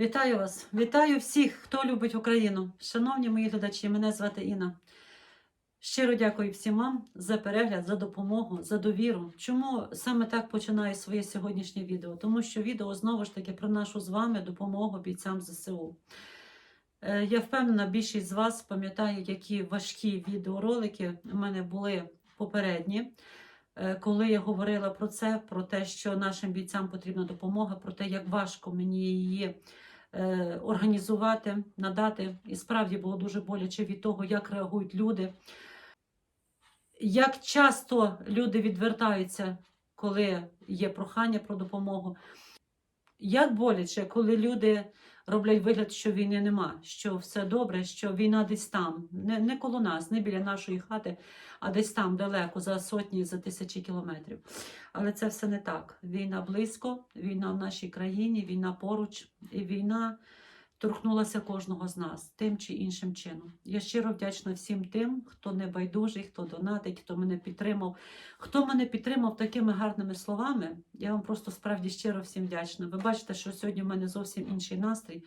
Вітаю вас! Вітаю всіх, хто любить Україну. Шановні мої глядачі, мене звати Інна. Щиро дякую всім вам за перегляд, за допомогу, за довіру. Чому саме так починаю своє сьогоднішнє відео? Тому що відео знову ж таки про нашу з вами допомогу бійцям ЗСУ. Е, Я впевнена, більшість з вас пам'ятає, які важкі відеоролики у мене були попередні, е, коли я говорила про це, про те, що нашим бійцям потрібна допомога, про те, як важко мені її організувати, надати. І справді було дуже боляче від того, як реагують люди. Як часто люди відвертаються, коли є прохання про допомогу. Як боляче, коли люди роблять вигляд, що війни нема, що все добре, що війна десь там, не, не коло нас, не біля нашої хати, а десь там далеко, за сотні, за тисячі кілометрів. Але це все не так. Війна близько, війна в нашій країні, війна поруч, і війна торкнулася кожного з нас тим чи іншим чином. Я щиро вдячна всім тим, хто не байдужий, хто донатить, хто мене підтримав. Хто мене підтримав такими гарними словами, я вам просто справді щиро всім вдячна. Ви бачите, що сьогодні в мене зовсім інший настрій.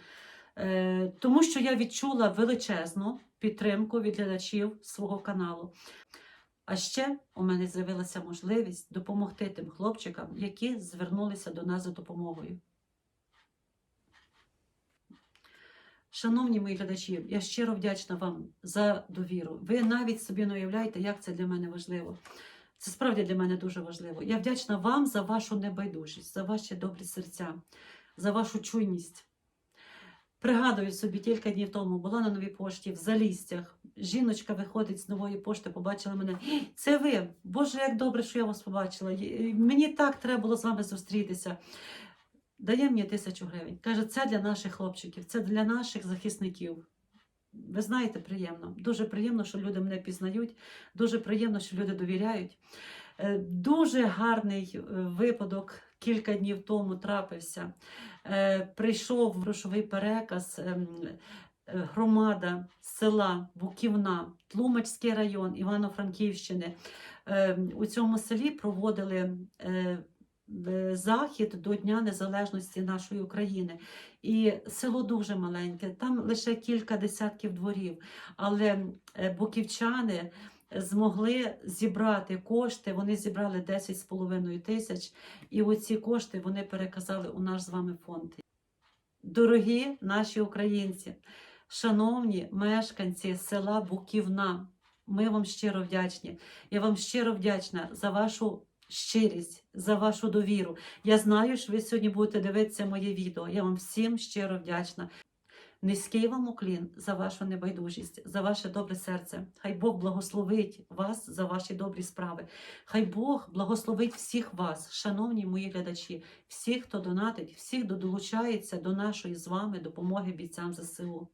Е, тому що я відчула величезну підтримку від глядачів свого каналу. А ще у мене з'явилася можливість допомогти тим хлопчикам, які звернулися до нас за допомогою. Шановні мої глядачі, я щиро вдячна вам за довіру. Ви навіть собі не уявляєте, як це для мене важливо. Це справді для мене дуже важливо. Я вдячна вам за вашу небайдужість, за ваші добрі серця, за вашу чуйність. Пригадую собі, кілька днів тому була на новій пошті в Залістях. Жіночка виходить з нової пошти, побачила мене. Це ви! Боже, як добре, що я вас побачила. Мені так треба було з вами зустрітися. Дає мені тисячу гривень. Каже, це для наших хлопчиків, це для наших захисників. Ви знаєте, приємно. Дуже приємно, що люди мене пізнають. Дуже приємно, що люди довіряють. Е, Дуже гарний е, випадок кілька днів тому трапився. Е, Прийшов грошовий переказ. ем, Громада села Буківна, Тлумачський район Івано-Франківщини. Е, У цьому селі проводили захід до Дня Незалежності нашої України. І село дуже маленьке, там лише кілька десятків дворів. Але е, буківчани змогли зібрати кошти. Вони зібрали 10,5 тисяч, і оці кошти вони переказали у наш з вами фонд. Дорогі наші українці, шановні мешканці села Буківна, ми вам щиро вдячні. Я вам щиро вдячна за вашу щирість, за вашу довіру. Я знаю, що ви сьогодні будете дивитися моє відео. Я вам всім щиро вдячна. Низький вам уклін за вашу небайдужість, за ваше добре серце. Хай Бог благословить вас за ваші добрі справи. Хай Бог благословить всіх вас, шановні мої глядачі, всіх, хто донатить, всіх, хто долучається до нашої з вами допомоги бійцям ЗСУ.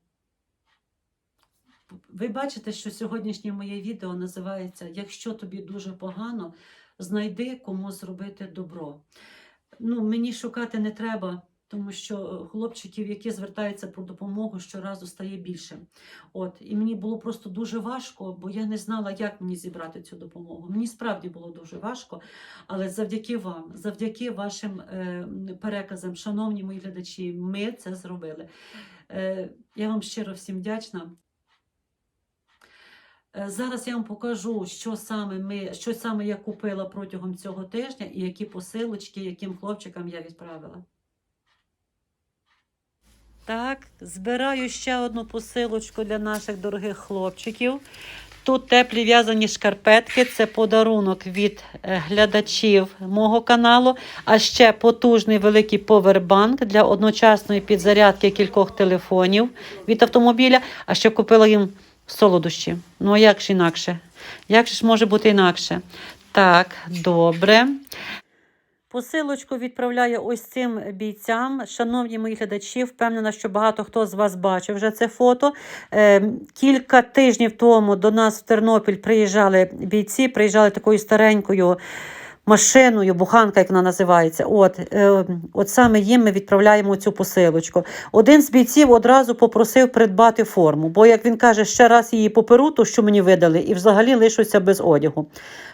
Ви бачите, що сьогоднішнє моє відео називається Якщо тобі дуже погано, знайди кому зробити добро. Ну, мені шукати не треба, тому що е, хлопчиків, які звертаються про допомогу, щоразу стає більше. От, і мені було просто дуже важко, бо я не знала, як мені зібрати цю допомогу. Мені справді було дуже важко, але завдяки вам, завдяки вашим е, переказам, шановні мої глядачі, ми це зробили. Е, я вам щиро всім вдячна. Е, Зараз я вам покажу, що саме ми, що саме я купила протягом цього тижня і які посилочки, яким хлопчикам я відправила. Так, збираю ще одну посилочку для наших дорогих хлопчиків. Тут теплі в'язані шкарпетки, це подарунок від е, глядачів мого каналу, а ще потужний великий повербанк для одночасної підзарядки кількох телефонів від автомобіля, а ще купила їм солодощі. Ну, а як ж інакше? Як ж може бути інакше? Так, добре. Посилочку відправляю ось цим бійцям. Шановні мої глядачі, впевнена, що багато хто з вас бачив вже це фото. Е, кілька тижнів тому до нас в Тернопіль приїжджали бійці, приїжджали такою старенькою машиною, буханка, як вона називається. От, е, от саме їм ми відправляємо цю посилочку. Один з бійців одразу попросив придбати форму, бо, як він каже, ще раз її поперу, то що мені видали, і взагалі лишуся без одягу.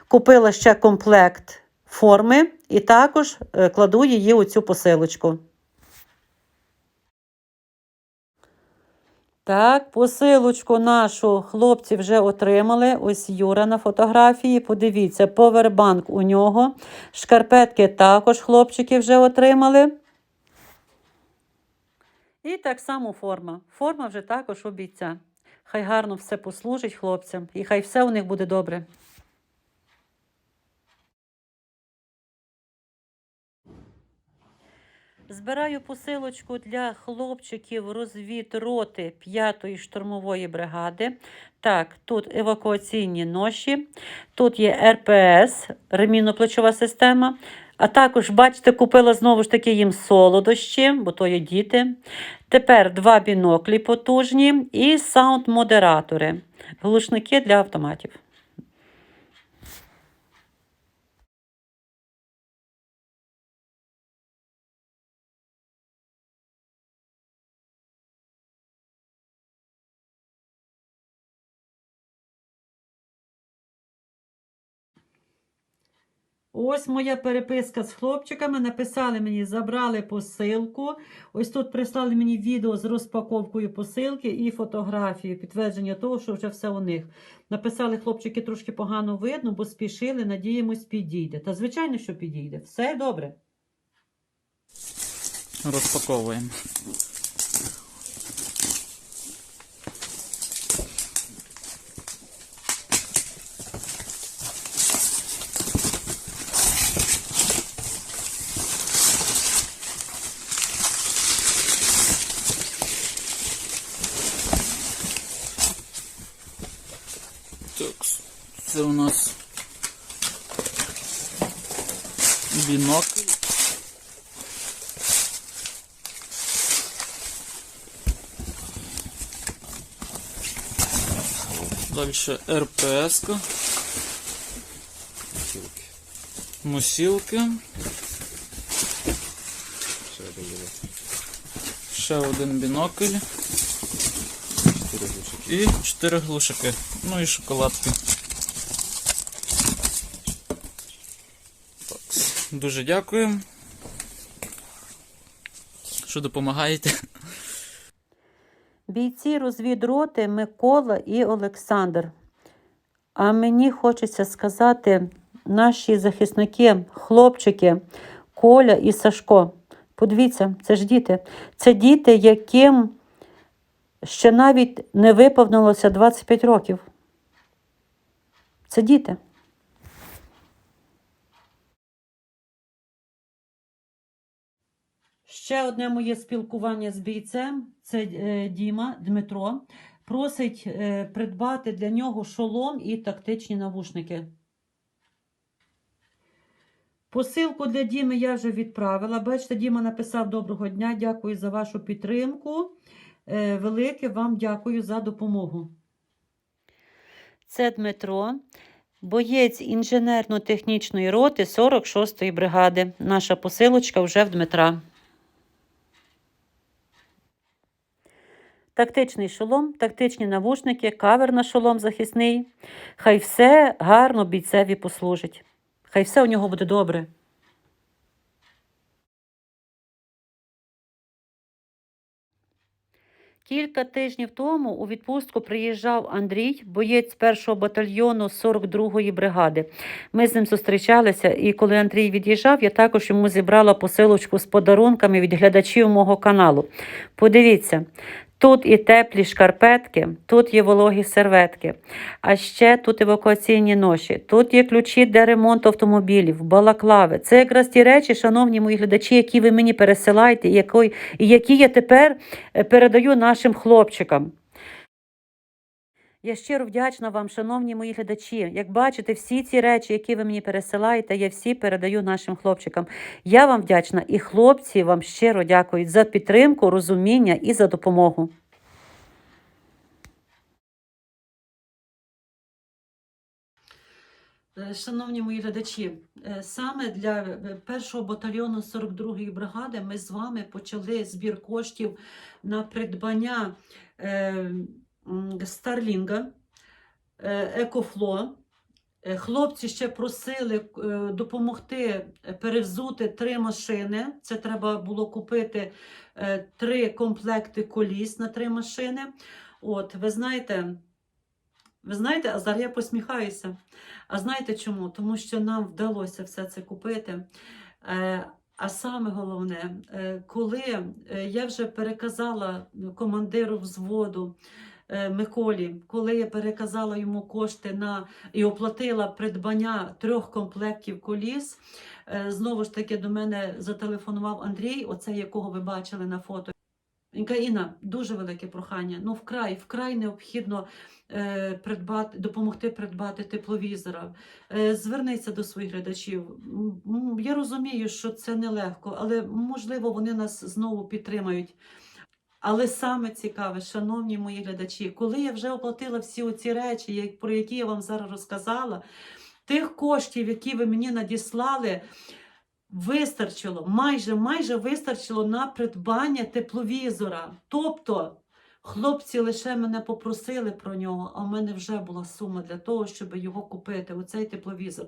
Купила ще комплект форми і також е, кладу її у цю посилочку. Так, посилочку нашу хлопці вже отримали. Ось Юра на фотографії. Подивіться, повербанк у нього. Шкарпетки також хлопчики вже отримали. І так само форма. Форма вже також у. Хай гарно все послужить хлопцям, і хай все у них буде добре. Збираю посилочку для хлопчиків розвід роти 5-ї штурмової бригади. Так, тут евакуаційні ноші, тут є РПС, ремінно-плечова система. А також, бачите, купила знову ж таки їм солодощі, бо то є діти. Тепер два біноклі потужні і саунд-модератори, глушники для автоматів. Ось моя переписка з хлопчиками. Написали мені, забрали посилку. Ось тут прислали мені відео з розпаковкою посилки і фотографію, підтвердження того, що вже все у них. Написали хлопчики трошки погано видно, бо спішили, надіємось, підійде. Та звичайно, що підійде. Все добре. Розпаковуємо. Так, це у нас бінокль. Дальше РПС. -ка. Мусілки. Ще один бінокль. І 4 глушики. Ну і шоколадки. Дуже дякую. Що допомагаєте. Бійці розвідроти Микола і Олександр. А мені хочеться сказати, наші захисники, хлопчики, Коля і Сашко. Подивіться, це ж діти. Це діти, яким ще навіть не виповнилося 25 років. Це діти. Ще одне моє спілкування з бійцем це е, Діма Дмитро. Просить е, придбати для нього шолом і тактичні навушники. Посилку для Діми я вже відправила. Бачите, Діма написав доброго дня, дякую за вашу підтримку. Е, велике вам дякую за допомогу. Це Дмитро, боєць інженерно-технічної роти 46-ї бригади. Наша посилочка вже в Дмитра. Тактичний шолом, тактичні навушники, кавер на шолом захисний. Хай все гарно бійцеві послужить. Хай все у нього буде добре. Кілька тижнів тому у відпустку приїжджав Андрій, боєць першого батальйону 42-ї бригади. Ми з ним зустрічалися, і коли Андрій від'їжджав, я також йому зібрала посилочку з подарунками від глядачів мого каналу. Подивіться, Тут і теплі шкарпетки, тут є вологі серветки, а ще тут евакуаційні ноші, тут є ключі для ремонту автомобілів, балаклави. Це якраз ті речі, шановні мої глядачі, які ви мені пересилаєте, і які, я тепер е, передаю нашим хлопчикам. Я щиро вдячна вам, шановні мої глядачі. Як бачите, всі ці речі, які ви мені пересилаєте, я всі передаю нашим хлопчикам. Я вам вдячна і хлопці вам щиро дякують за підтримку, розуміння і за допомогу. Е, Шановні мої глядачі, е, саме для е, першого батальйону 42-ї бригади ми з вами почали збір коштів на придбання Старлінга, Екофло, Е, Хлопці ще просили е, допомогти перевзути три машини. Це треба було купити е, три комплекти коліс на три машини. От, ви знаєте, ви знаєте, а зараз я посміхаюся. А знаєте чому? Тому що нам вдалося все це купити. А саме головне, коли я вже переказала командиру взводу Миколі, коли я переказала йому кошти на і оплатила придбання трьох комплектів коліс, е, знову ж таки до мене зателефонував Андрій, оцей якого ви бачили на фото. Інна, дуже велике прохання. Ну, вкрай, вкрай необхідно е, придбати, допомогти придбати тепловізора. Е, звернися до своїх глядачів. Я розумію, що це нелегко, але можливо вони нас знову підтримають. Але саме цікаве, шановні мої глядачі, коли я вже оплатила всі оці речі, про які я вам зараз розказала, тих коштів, які ви мені надіслали, вистачило, майже майже вистачило на придбання тепловізора. Тобто хлопці лише мене попросили про нього, а в мене вже була сума для того, щоб його купити, оцей тепловізор.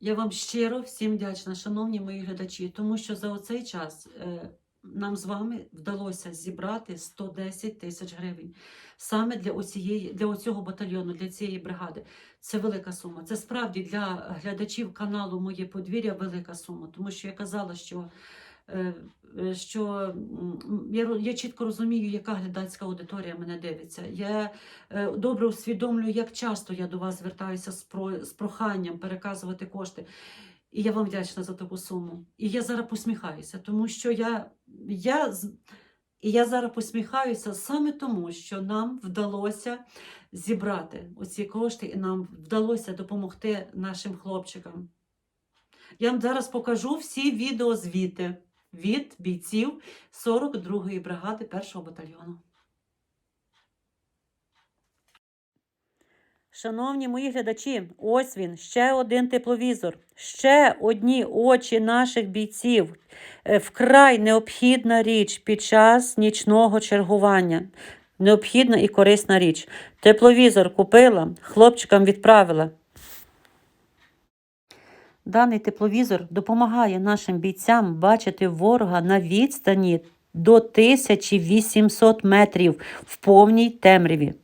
Я вам щиро всім вдячна, шановні мої глядачі, тому що за оцей час е, нам з вами вдалося зібрати 110 тисяч гривень саме для оцієї, для оцього батальйону, для цієї бригади. Це велика сума. Це справді для глядачів каналу Моє подвір'я велика сума, тому що я казала, що, е, е, що я, я чітко розумію, яка глядацька аудиторія мене дивиться. Я е, добре усвідомлюю, як часто я до вас звертаюся з, про, з проханням переказувати кошти. І я вам вдячна за таку суму. І я зараз посміхаюся, тому що я, я, і я зараз посміхаюся саме тому, що нам вдалося зібрати оці кошти, і нам вдалося допомогти нашим хлопчикам. Я вам зараз покажу всі відеозвіти від бійців 42-ї бригади 1-го батальйону. Шановні мої глядачі, ось він, ще один тепловізор, ще одні очі наших бійців. Е, Вкрай необхідна річ під час нічного чергування. Необхідна і корисна річ. Тепловізор купила, хлопчикам відправила. Даний тепловізор допомагає нашим бійцям бачити ворога на відстані до 1800 метрів в повній темряві.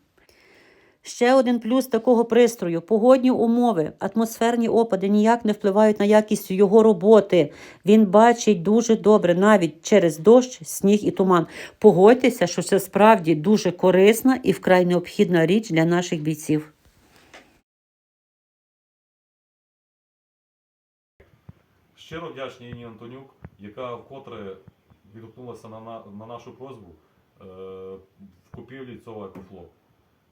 Ще один плюс такого пристрою: погодні умови, атмосферні опади ніяк не впливають на якість його роботи. Він бачить дуже добре, навіть через дощ, сніг і туман. Погодьтеся, що це справді дуже корисна і вкрай необхідна річ для наших бійців. Щиро вдячний Іні Антонюк, яка вкотре відгукнулася на, на, на нашу просьбу е, в купівлі цього екофло.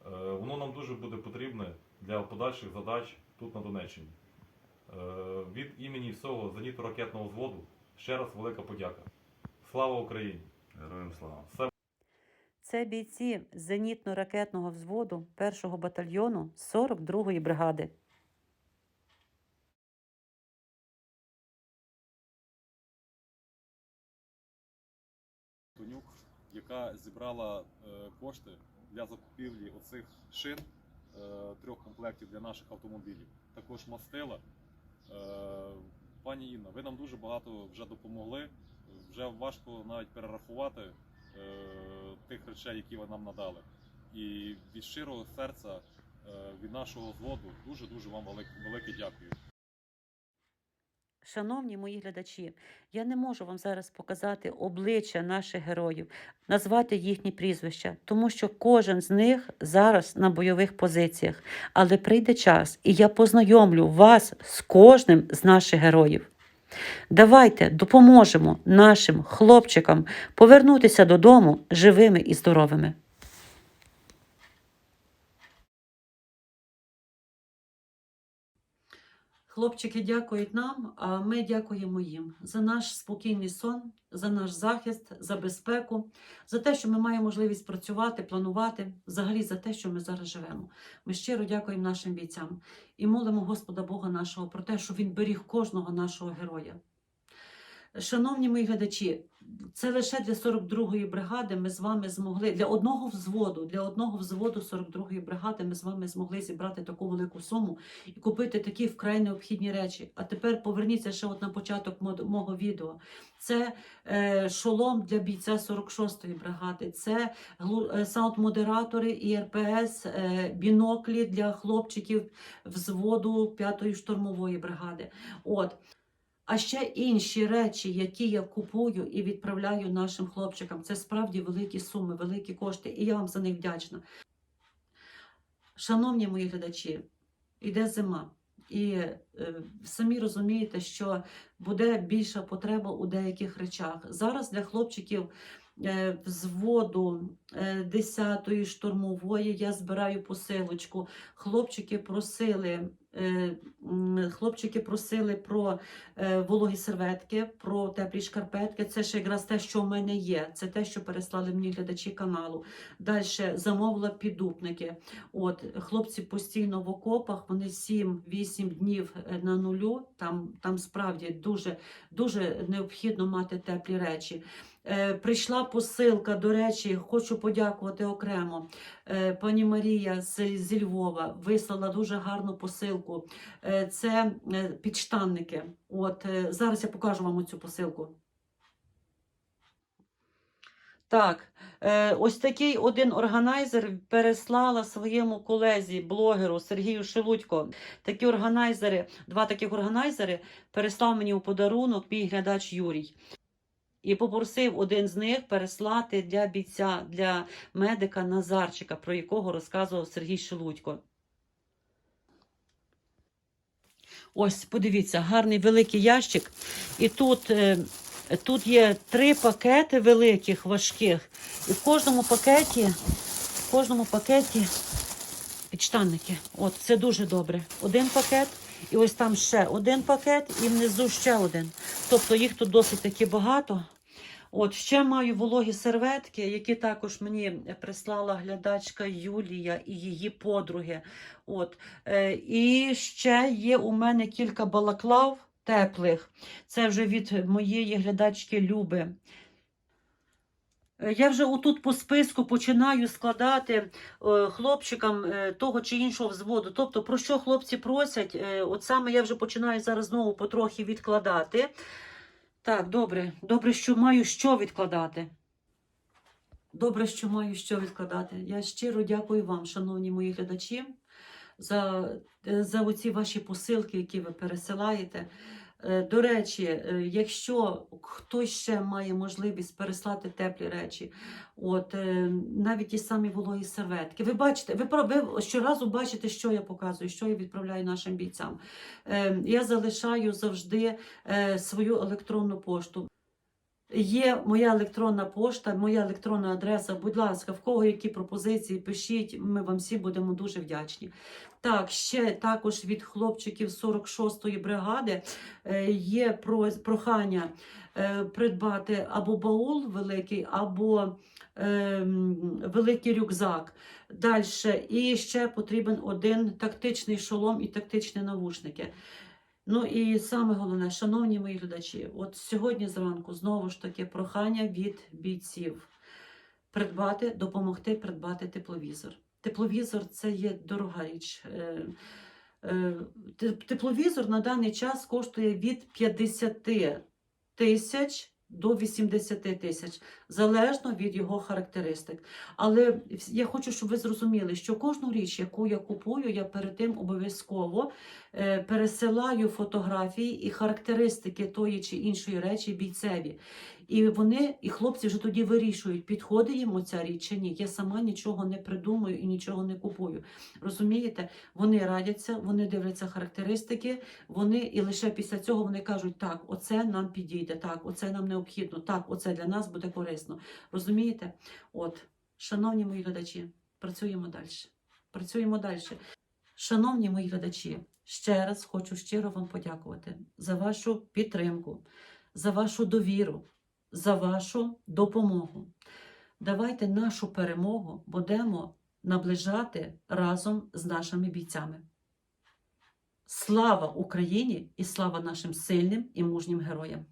Е, воно нам дуже буде потрібне для подальших задач тут на Донеччині. Е, від імені всього зенітно-ракетного взводу ще раз велика подяка. Слава Україні! Героям слава. Це бійці зенітно-ракетного взводу 1-го батальйону 42-ї бригади. Яка зібрала е, кошти для закупівлі оцих шин е, трьох комплектів для наших автомобілів. Також мастила. Е, пані Інна, ви нам дуже багато вже допомогли. Вже важко навіть перерахувати е, тих речей, які ви нам надали. І від щирого серця, від нашого взводу, дуже дуже вам велике дякую. Шановні мої глядачі, я не можу вам зараз показати обличчя наших героїв, назвати їхні прізвища, тому що кожен з них зараз на бойових позиціях. Але прийде час, і я познайомлю вас з кожним з наших героїв. Давайте допоможемо нашим хлопчикам повернутися додому живими і здоровими. Хлопчики дякують нам, а ми дякуємо їм за наш спокійний сон, за наш захист, за безпеку, за те, що ми маємо можливість працювати, планувати, взагалі за те, що ми зараз живемо. Ми щиро дякуємо нашим бійцям і молимо Господа Бога нашого про те, щоб він беріг кожного нашого героя. Шановні мої глядачі, Це лише для 42-ї бригади ми з вами змогли для одного взводу, для одного взводу 42-ї бригади ми з вами змогли зібрати таку велику суму і купити такі вкрай необхідні речі. А тепер поверніться ще от на початок мого відео. Це е, шолом для бійця 46-ї бригади, це е, саунд-модератори і РПС, е, біноклі для хлопчиків взводу 5-ї штурмової бригади. От. А ще інші речі, які я купую і відправляю нашим хлопчикам, це справді великі суми, великі кошти, і я вам за них вдячна. Шановні мої глядачі, іде зима, і е, самі розумієте, що буде більша потреба у деяких речах. Зараз для хлопчиків взводу е, 10-ї штурмової я збираю посилочку. Хлопчики просили. е, Хлопчики просили про е, вологі серветки, про теплі шкарпетки. Це ще якраз те, що в мене є. Це те, що переслали мені глядачі каналу. Далі замовила піддупники. От хлопці постійно в окопах, вони 7-8 днів е, на нулю. Там, там справді дуже, дуже необхідно мати теплі речі. Е, прийшла посилка, до речі, хочу подякувати окремо. Е, пані Марія зі Львова вислала дуже гарну посилку. Е, це підштанники. От зараз я покажу вам цю посилку. Так, ось такий один органайзер переслала своєму колезі, блогеру Сергію Шелудько. Такі органайзери, два таких органайзери переслав мені у подарунок мій глядач Юрій. І попросив один з них переслати для бійця, для медика Назарчика, про якого розказував Сергій Шелудько. Ось, подивіться, гарний великий ящик. І тут, е, тут є три пакети великих, важких. І в кожному пакеті, в кожному пакеті підштанники. От, це дуже добре. Один пакет, і ось там ще один пакет, і внизу ще один. Тобто їх тут досить таки багато. От ще маю вологі серветки, які також мені прислала глядачка Юлія і її подруги. От. Е, і ще є у мене кілька балаклав теплих. Це вже від моєї глядачки Люби. Е, Я вже отут по списку починаю складати е, хлопчикам е, того чи іншого взводу. Тобто, про що хлопці просять, от саме я вже починаю зараз знову потрохи відкладати. Так, добре, добре, що маю що відкладати. Добре, що маю що відкладати. Я щиро дякую вам, шановні мої глядачі, за, за оці ваші посилки, які ви пересилаєте. Е, До речі, е, якщо хтось ще має можливість переслати теплі речі, от е, навіть ті самі вологі серветки, ви бачите, ви, ви щоразу бачите, що я показую, що я відправляю нашим бійцям. Я залишаю завжди свою електронну пошту. Є моя електронна пошта, моя електронна адреса. Будь ласка, в кого які пропозиції, пишіть, ми вам всі будемо дуже вдячні. Так, ще також від хлопчиків 46-ї бригади е, є прохання е, придбати або баул великий, або ем, великий рюкзак. Далі. І ще потрібен один тактичний шолом і тактичні навушники. Ну і саме головне, шановні мої глядачі, от сьогодні зранку знову ж таки прохання від бійців придбати, допомогти придбати тепловізор. Тепловізор це є дорога річ. Е, е, те- Тепловізор на даний час коштує від 50 тисяч до 80 тисяч, залежно від його характеристик. Але я хочу, щоб ви зрозуміли, що кожну річ, яку я купую, я перед тим обов'язково е, пересилаю фотографії і характеристики тої чи іншої речі бійцеві. І вони, і хлопці вже тоді вирішують, підходить їм оця річ чи ні. Я сама нічого не придумую і нічого не купую. Розумієте? Вони радяться, вони дивляться характеристики, вони і лише після цього вони кажуть, так, оце нам підійде, так, оце нам необхідно, так, оце для нас буде корисно. Розумієте? От, шановні мої глядачі, працюємо далі. Працюємо далі. Шановні мої глядачі, ще раз хочу щиро вам подякувати за вашу підтримку, за вашу довіру, за вашу допомогу. Давайте нашу перемогу будемо наближати разом з нашими бійцями. Слава Україні і слава нашим сильним і мужнім героям!